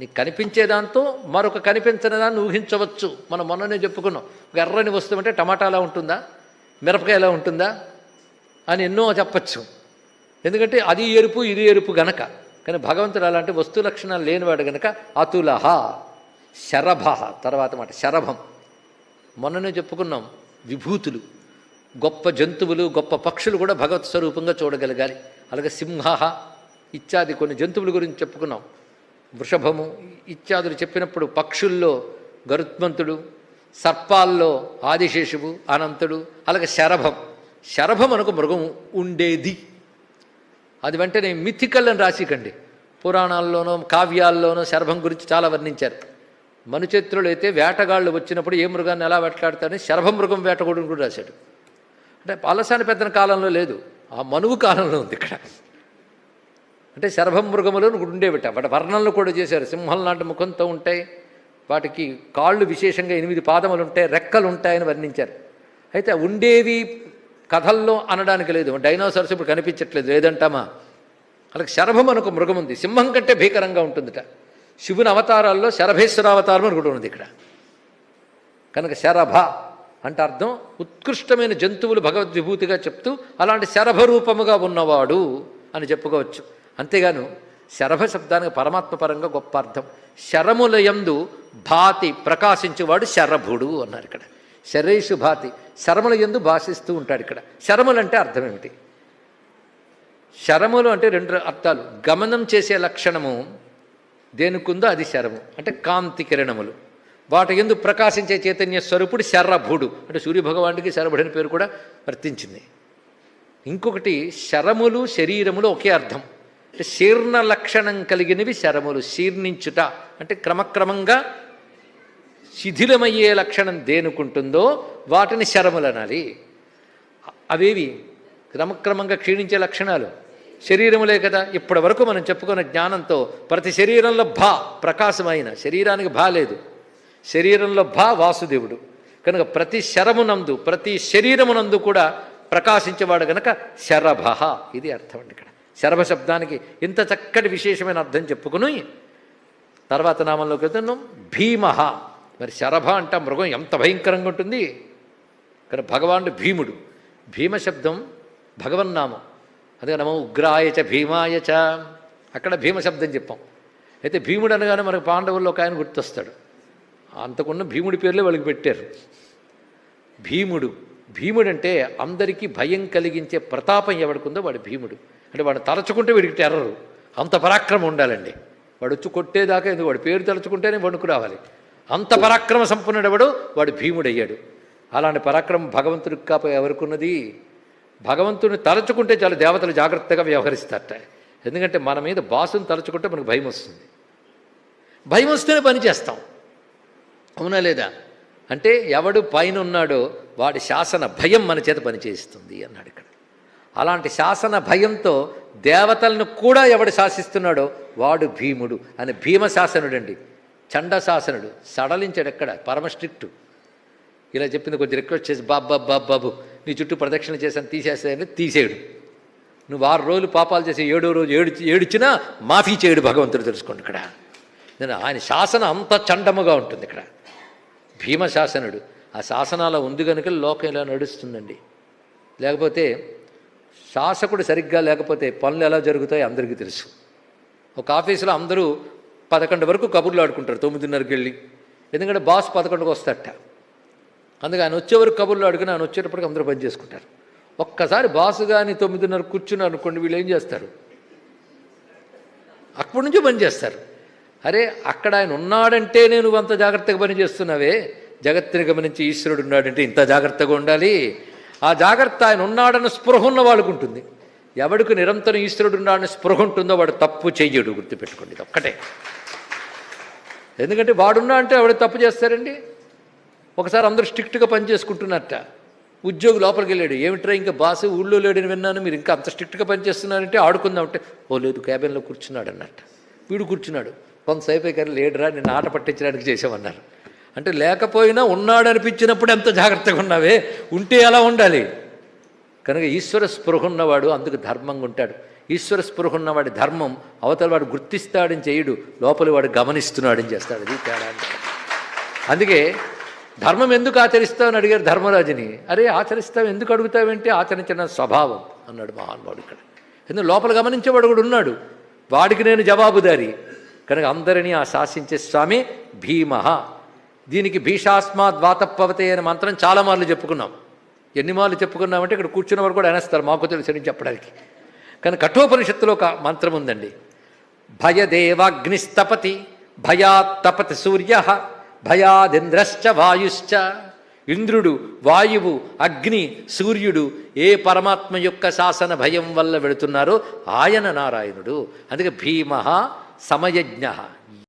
నీకు కనిపించే దాంతో మరొక కనిపించని దాన్ని ఊహించవచ్చు. మనం మొన్ననే చెప్పుకున్నాం. ఒక ఎర్రని వస్తువు అంటే టమాటా ఎలా ఉంటుందా? మిరపకాయ ఎలా ఉంటుందా? అని ఎన్నో చెప్పచ్చు. ఎందుకంటే అది ఎరుపు ఇది ఎరుపు గనక. కానీ భగవంతుడు అలాంటి వస్తు లక్షణాలు లేనివాడు గనక అతులహ శరభ తర్వాత మాట శరభం. మొన్ననే చెప్పుకున్నాం విభూతులు. గొప్ప జంతువులు గొప్ప పక్షులు కూడా భగవత్ స్వరూపంగా చూడగలగాలి. అలాగే సింహ ఇత్యాది కొన్ని జంతువుల గురించి చెప్పుకున్నాం. వృషభము ఇత్యాదులు చెప్పినప్పుడు పక్షుల్లో గరుత్మంతుడు సర్పాల్లో ఆదిశేషువు అనంతుడు అలాగే శరభం. శరభం అనుకు మృగం ఉండేది. అది వెంటనే మిథికల్ అని రాసికండి. పురాణాల్లోనో కావ్యాల్లోనో శరభం గురించి చాలా వర్ణించారు. మనుచేత్రులు అయితే వేటగాళ్ళు వచ్చినప్పుడు ఏ మృగాన్ని ఎలా వేటలాడతారని శరభ మృగం వేటగూడని కూడా రాశాడు. అంటే పాలసాని పెద్దన కాలంలో లేదు. ఆ మనువు కాలంలో ఉంది ఇక్కడ. అంటే శరభమృగములు ఉండేవిట వాటి వర్ణనలు కూడా చేశారు. సింహం లాంటి ముఖంతో ఉంటాయి. వాటికి కాళ్ళు విశేషంగా ఎనిమిది పాదములు ఉంటాయి. రెక్కలు ఉంటాయని వర్ణించారు. అయితే ఉండేవి కథల్లో అనడానికి లేదు. డైనోసార్స్ ఇప్పుడు కనిపించట్లేదు. లేదంటామా? అలాగే శరభం అనొక మృగం ఉంది. సింహం కంటే భీకరంగా ఉంటుందిట. శివుని అవతారాల్లో శరభేశ్వర అవతారం అని కూడా ఉంది ఇక్కడ. కనుక శరభ అంటే అర్థం ఉత్కృష్టమైన జంతువులు భగవద్విభూతిగా చెప్తూ అలాంటి శరభ రూపముగా ఉన్నవాడు అని చెప్పుకోవచ్చు. అంతేగాను శరభ శబ్దానికి పరమాత్మ పరంగా గొప్ప అర్థం. శరములయందు భాతి ప్రకాశించేవాడు శరభుడు అన్నారు ఇక్కడ. శరీషు భాతి శరముల ఎందు భాషిస్తూ ఉంటాడు ఇక్కడ. శరములు అంటే అర్థం ఏమిటి శరములు అంటే రెండు అర్థాలు. గమనం చేసే లక్షణము దేనికుందో అది శరము. అంటే కాంతి కిరణములు. వాటి ఎందు ప్రకాశించే చైతన్య స్వరూపుడు శరభుడు. అంటే సూర్యభగవానుడికి శరభుడు అని పేరు కూడా వర్తించింది. ఇంకొకటి శరములు శరీరములు ఒకే అర్థం. అంటే శీర్ణ లక్షణం కలిగినవి శరములు. శీర్ణించుట అంటే క్రమక్రమంగా శిథిలమయ్యే లక్షణం దేనుకుంటుందో వాటిని శరములు అనాలి. అవేవి? క్రమక్రమంగా క్షీణించే లక్షణాలు. శరీరములే కదా. ఇప్పటి వరకు మనం చెప్పుకున్న జ్ఞానంతో ప్రతి శరీరంలో భా ప్రకాశమైన శరీరానికి భా లేదు. శరీరంలో భా వాసుదేవుడు. కనుక ప్రతి శరమునందు ప్రతి శరీరమునందు కూడా ప్రకాశించేవాడు గనక శరభ. ఇది అర్థం అండి ఇక్కడ. శరభ శబ్దానికి ఇంత చక్కటి విశేషమైన అర్థం చెప్పుకుని తర్వాత నామంలోకి వెళ్తున్నాం. భీమ. మరి శరభ అంటే మృగం ఎంత భయంకరంగా ఉంటుంది. కానీ భగవానుడు భీముడు. భీమ శబ్దం భగవన్నామం అందుకని మనం ఉగ్రాయ చ భీమాయ చ. అక్కడ భీమ శబ్దం చెప్పాం. అయితే భీముడు అనగానే మనకు పాండవుల్లో ఒక ఆయన గుర్తొస్తాడు. అంతకున్న భీముడి పేర్లే వాళ్ళకి పెట్టారు. భీముడు. భీముడంటే అందరికీ భయం కలిగించే ప్రతాపం ఎవడికుందో వాడు భీముడు. అంటే వాడు తలచుకుంటే వీడికి టెర్రరు. అంత పరాక్రమం ఉండాలండి. వాడు వచ్చి కొట్టేదాకా ఎందుకు? వాడు పేరు తలుచుకుంటేనే వణుకు రావాలి. అంత పరాక్రమ సంపన్నుడెవడు వాడు భీముడయ్యాడు. అలాంటి పరాక్రమం భగవంతుడికి కాపై ఎవరికున్నది? భగవంతుని తలచుకుంటే చాలా దేవతలు జాగ్రత్తగా వ్యవహరిస్తారట. ఎందుకంటే మన మీద బాసుని తలుచుకుంటే మనకు భయం వస్తుంది. భయం వస్తేనే పని చేస్తాం. అవునా లేదా? అంటే ఎవడు పైన ఉన్నాడో వాడి శాసన భయం మన చేత పనిచేస్తుంది అన్నాడు ఇక్కడ. అలాంటి శాసన భయంతో దేవతలను కూడా ఎవడు శాసిస్తున్నాడో వాడు భీముడు అని భీమశాసనుడు అండి చండశాసనుడు సడలించాడు ఎక్కడ? పరమ స్ట్రిక్టు. ఇలా చెప్పింది కొంచెం రిక్వెస్ట్ చేసి బాబ్బా బాబు బాబు నీ చుట్టూ ప్రదక్షిణ చేశాను తీసేస్తాయని తీసేయడు. నువ్వు ఆరు రోజులు పాపాలు చేసి ఏడో రోజు ఏడు ఏడిచినా మాఫీ చేయడు భగవంతుడు తెలుసుకోండి ఇక్కడ. నేను ఆయన శాసనం అంత చండముగా ఉంటుంది ఇక్కడ. భీమశాసనుడు ఆ శాసనాల ఉంది కనుక లోకం ఇలా నడుస్తుందండి. లేకపోతే శాసకుడు సరిగ్గా లేకపోతే పనులు ఎలా జరుగుతాయో అందరికీ తెలుసు. ఒక ఆఫీసులో అందరూ పదకొండు వరకు కబుర్లు ఆడుకుంటారు తొమ్మిదిన్నరకి వెళ్ళి ఎందుకంటే బాస్ పదకొండుకి వస్తాడట. అందుకే ఆయన వచ్చే వరకు కబుర్లు ఆడుకుని ఆయన వచ్చేటప్పటికి అందరూ పని చేసుకుంటారు. ఒక్కసారి బాసు కానీ తొమ్మిదిన్నర కూర్చున్నారు అనుకోండి వీళ్ళు ఏం చేస్తారు? అక్కడి నుంచి పని చేస్తారు. అరే అక్కడ ఆయన ఉన్నాడంటే నేను అంత జాగ్రత్తగా పని చేస్తున్నావే. జగత్తుని గమనించి ఈశ్వరుడు ఉన్నాడంటే ఇంత జాగ్రత్తగా ఉండాలి. ఆ జాగ్రత్త ఆయన ఉన్నాడన్న స్పృహ ఉన్న వాళ్ళకు ఉంటుంది. ఎవడికి నిరంతరం ఈశ్వరుడు ఉన్నాడని స్పృహ ఉంటుందో వాడు తప్పు చెయ్యడు గుర్తుపెట్టుకోండి. ఇది ఒక్కటే. ఎందుకంటే వాడున్నా అంటే ఎవడు తప్పు చేస్తారండి? ఒకసారి అందరూ స్ట్రిక్ట్గా పనిచేసుకుంటున్నట్ట ఉద్యోగి లోపలికి వెళ్ళాడు. ఏమిట్రా ఇంకా బాసు ఊళ్ళో లేడని విన్నాను మీరు ఇంకా అంత స్ట్రిక్ట్గా పనిచేస్తున్నారంటే ఆడుకుందాం అంటే ఓ లేదు క్యాబిన్లో కూర్చున్నాడు అన్నట్ట వీడు కూర్చున్నాడు. కొంతసేపు కానీ లేడురా నేను ఆట పట్టించడానికి చేసామన్నారు అంటే లేకపోయినా ఉన్నాడు అనిపించినప్పుడు ఎంత జాగ్రత్తగా ఉన్నావే? ఉంటే ఎలా ఉండాలి? కనుక ఈశ్వర స్పృహ ఉన్నవాడు అందుకు ధర్మంగా ఉంటాడు. ఈశ్వర స్పృహ ఉన్నవాడి ధర్మం అవతల వాడు గుర్తిస్తాడని చేయడు లోపలి వాడు గమనిస్తున్నాడని చేస్తాడు. అది తేడా అందుకే ధర్మం ఎందుకు ఆచరిస్తావు అని అడిగారు ధర్మరాజుని. అరే ఆచరిస్తావు ఎందుకు అడుగుతావంటే? ఆచరించిన స్వభావం అన్నాడు మహానుభావుడు ఇక్కడ. ఎందుకు? లోపల గమనించేవాడు కూడా ఉన్నాడు. వాడికి నేను జవాబుదారి. కనుక అందరినీ ఆ శాసించే స్వామి భీమ దీనికి భీషాస్మా ద్వాతప్పవతే అనే మంత్రం చాలా మార్లు చెప్పుకున్నాం. ఎన్ని మార్లు చెప్పుకున్నామంటే ఇక్కడ కూర్చున్న వారు కూడా అనేస్తారు మాకు తెలుసని చెప్పడానికి. కానీ కఠోపనిషత్తులో ఒక మంత్రం ఉందండి. భయదేవాగ్నిస్తపతి భయాత్తపతి సూర్య భయాదింద్రశ్చ వాయుశ్చ. ఇంద్రుడు వాయువు అగ్ని సూర్యుడు ఏ పరమాత్మ యొక్క శాసన భయం వల్ల వెళుతున్నారో ఆయన నారాయణుడు. అందుకే భీమ సమయజ్ఞ.